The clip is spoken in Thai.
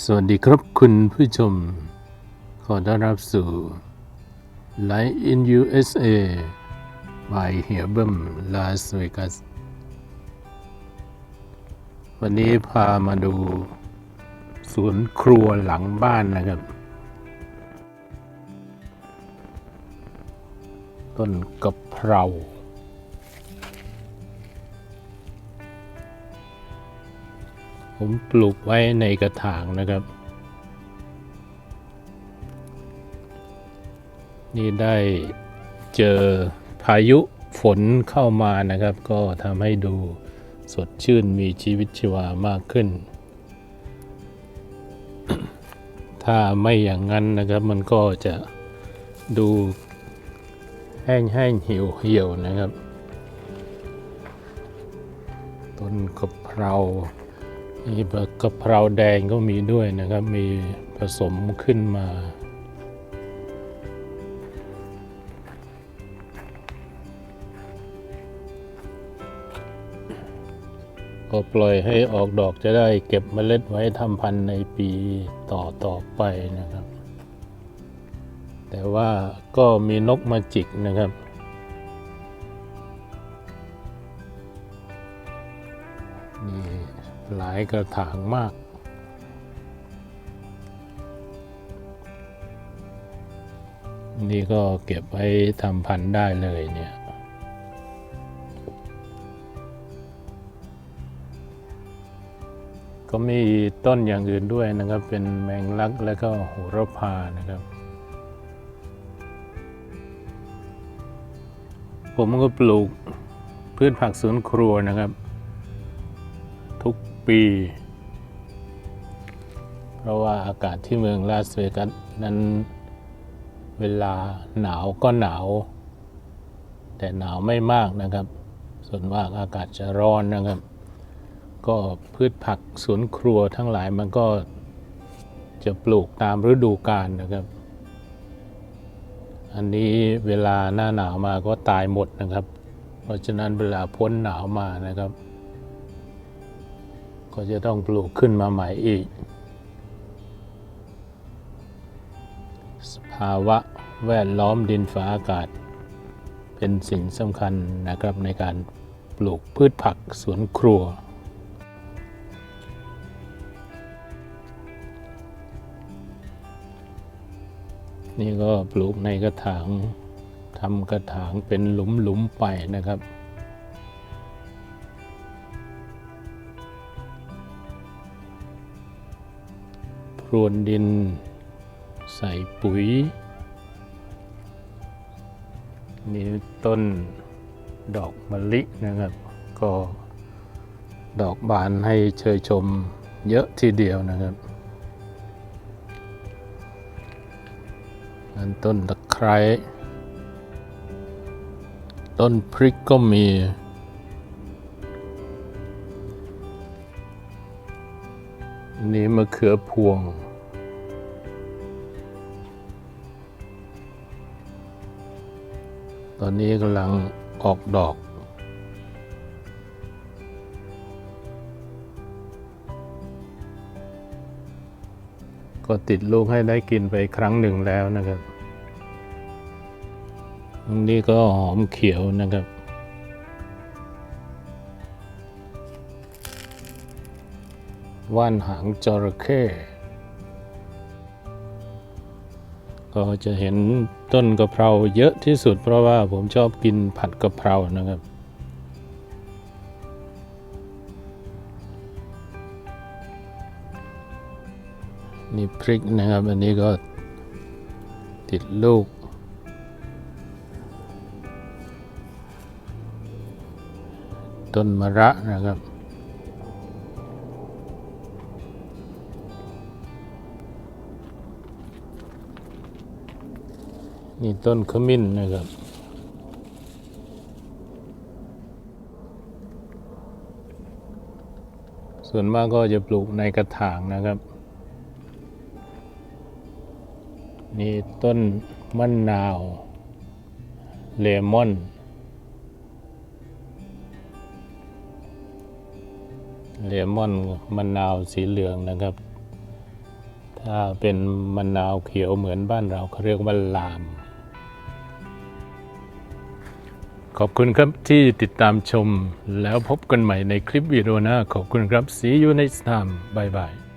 สวัสดีครับคุณผู้ชม ขอต้อนรับสู่ Life in USA by เฮียเบิ้มลาสเวกัสวันนี้พามาดูสวนครัวหลังบ้านนะครับ ต้นกะเพรา ผมปลูกไว้ในกระถางนะครับ นี่ได้เจอพายุฝนเข้ามานะครับ ก็ทำให้ดูสดชื่นมีชีวิตชีวามากขึ้น ถ้าไม่อย่างนั้นนะครับมันก็จะดูแห้งแห้งเหี่ยวเหี่ยวนะครับ ต้นกะเพรา มีกะเพราแดงก็มีด้วยนะครับ มีผสมขึ้นมา ก็ปล่อยให้ออกดอกจะได้เก็บเมล็ดไว้ทำพันธุ์ในปีต่อต่อไปนะครับ แต่ว่าก็มีนกมาจิกนะครับายกระถางมาก นี่ก็เก็บไว้ทำพันธุ์ได้เลยเนี่ยก็มีต้นอย่างอื่นด้วยนะครับ เป็นแมงลักและก็โหระพานะครับ ผมก็ปลูกพืชผักสวนครัวนะครับ ปี เพราะว่าอากาศที่เมืองลาสเวกัสนั้นเวลาหนาวก็หนาว แต่หนาวไม่มากนะครับ ส่วนมากอากาศจะร้อนนะครับ ก็พืชผักสวนครัวทั้งหลายมันก็จะปลูกตามฤดูกาลนะครับ อันนี้เวลาหน้าหนาวมาก็ตายหมดนะครับ เพราะฉะนั้นเวลาพ้นหนาวมานะครับ ก็จะต้องปลูกขึ้นมาใหม่อีก สภาวะแวดล้อมดินฟ้าอากาศ เป็นสิ่งสำคัญนะครับในการปลูกพืชผักสวนครัว นี่ก็ปลูกในกระถางทำกระถางเป็นหลุมๆไปนะครับ รวนดิน ใส่ปุ๋ย นี่ต้นดอกมะลินะครับ ก็ดอกบานให้เชยชมเยอะทีเดียวนะครับนั่นต้นตะไคร้ต้นพริกก็มี นี่มะเขือพวง ตอนนี้กำลังออกดอกก็ติดลูกให้ได้กินไปครั้งหนึ่งแล้วนะครับตรงนี้ก็หอมเขียวนะครับ ว่านหางจระเข้ก็จะเห็นต้นกะเพราเยอะที่สุดเพราะว่าผมชอบกินผัดกะเพรานะครับ นี่พริกนะครับ อันนี้ก็ติดลูก ต้นมะระนะครับ นี่ต้นขมิ้นนะครับ ส่วนมากก็จะปลูกในกระถางนะครับ นี่ต้นมะนาว เลมอน เลมอนมะนาวสีเหลืองนะครับถ้าเป็นมะนาวเขียวเหมือนบ้านเราเขาเรียกว่าลาม ขอบคุณครับที่ติดตามชมแล้วพบกันใหม่ในคลิปวิดีโอหน้าขอบคุณครับ see you next time bye bye